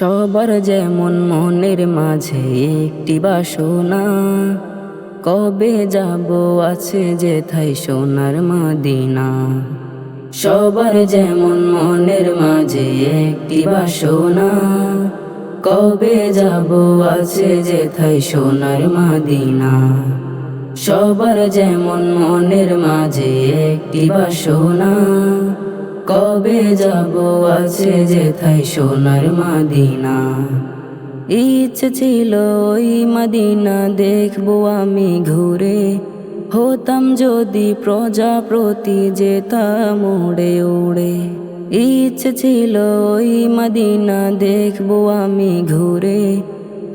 সবার যেমন মনের মাঝে একটি বাসনা। কবে যাব আছে যেথায় সোনার মাদিনা? সবার যেমন মনের মাঝে একটি বাসনা। কবে যাব আছে যেথায় সোনার মাদিনা? সবার যেমন মনের মাঝে একটি বাসনা। কবে যাব আছে যে যেথায় সোনার মাদিনা? ইচ্ছে ছিল ওই মাদিনা দেখব আমি ঘুরে। হতাম যদি প্রজাপতি যেতাম উড়ে উড়ে। ইচ্ছে ছিল ওই মাদিনা দেখব আমি ঘুরে।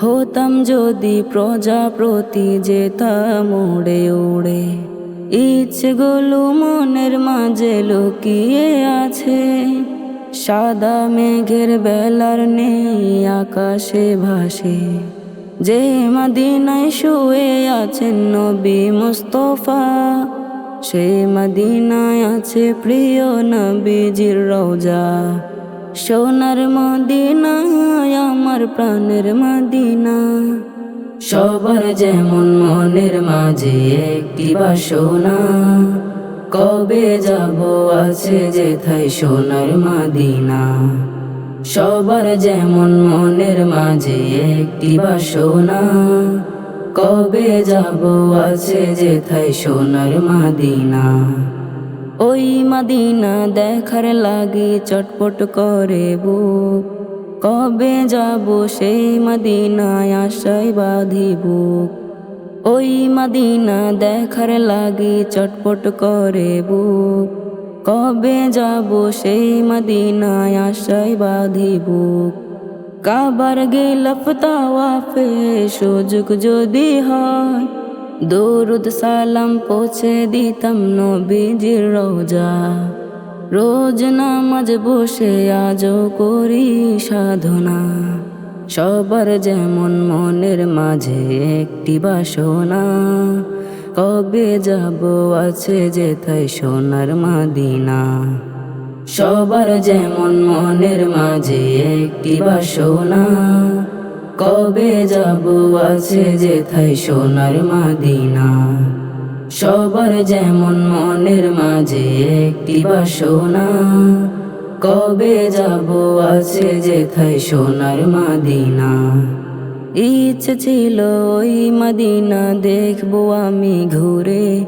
হতাম যদি প্রজাপতি যেতাম উড়ে উড়ে। ইচ্ছেগুলো মনের মাঝে লুকিয়ে আছে। সাদা মেঘের বেলার নেই, আকাশে ভাসে। যে মাদিনায় শুয়ে আছেন নবী মুস্তফা, সে মাদিনায় আছে প্রিয় নবীজির রওজা। সোনার মদিনায়, আমার প্রাণের মদিনা। সবার যেমন মনের মাঝে একটি বাসনা। কবে যাব আছে যেথায় সোনার মাদিনা? সবার যেমন মনের মাঝে একটি বাসনা। কবে যাব আছে যেথায় সোনার মাদিনা? ওই মাদিনা দেখার লাগি চটপট করে বুক। কবে যাব সেই মদিনায় আশায় বাঁধিব? ওই মদিনা দেখার লাগি চটপট করে বুক কবে যাব সেই মদিনায় আশায় বাঁধিব? কাবার গেলফ তাওয়াফে সুযোগ যদি হয়, দরুদ সালাম পৌঁছে দিতাম নবীজির রোজা রোজ নামাজ বসে আজও করি সাধনা। সবার যেমন মনের মাঝে একটি বাসনা। কবে যাব আছে যেথায় সোনার মাদিনা। সবার যেমন মনের মাঝে একটি বাসনা। কবে যাব আছে যেথায় সোনার মাদিনা। সবার যেমন মনের মাঝে একটি বাসনা। কবে যাব আছে যেথায় সোনার মাদিনা? ইচ্ছে ছিল ওই মাদিনা দেখব আমি ঘুরে।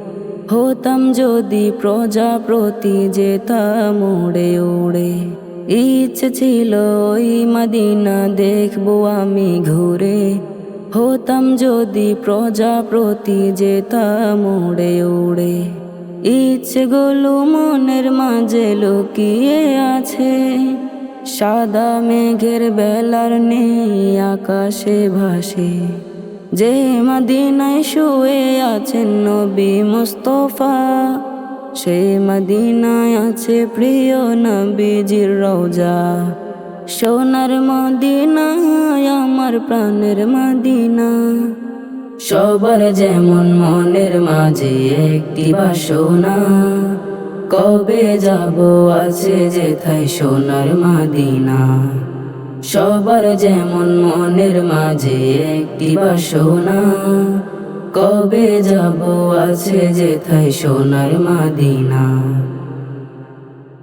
হতাম যদি প্রজাপতি যেতাম উড়ে উড়ে। ইচ্ছে ছিল ওই মাদিনা দেখব আমি ঘুরে। হতাম যদি প্রজাপতি যেতাম উড়ে উড়ে। ইচ্ছেগুলো মনের মাঝে লুকিয়ে আছে। সাদা মেঘের বেলার নেই, আকাশে ভাসে। যে মদিনায় শুয়ে আছেন নবী মুস্তফা, সে মদিনায় আছে প্রিয় নবীজির রওজা। সোনার মদিনা, আমার প্রাণের মদিনা। সবার যেমন মনের মাঝে একটি বাসনা, কবে যাব আছে যেথায় সোনার মাদিনা? সবার যেমন মনের মাঝে একটি বাসনা, কবে যাব আছে যেথায় সোনার মাদিনা?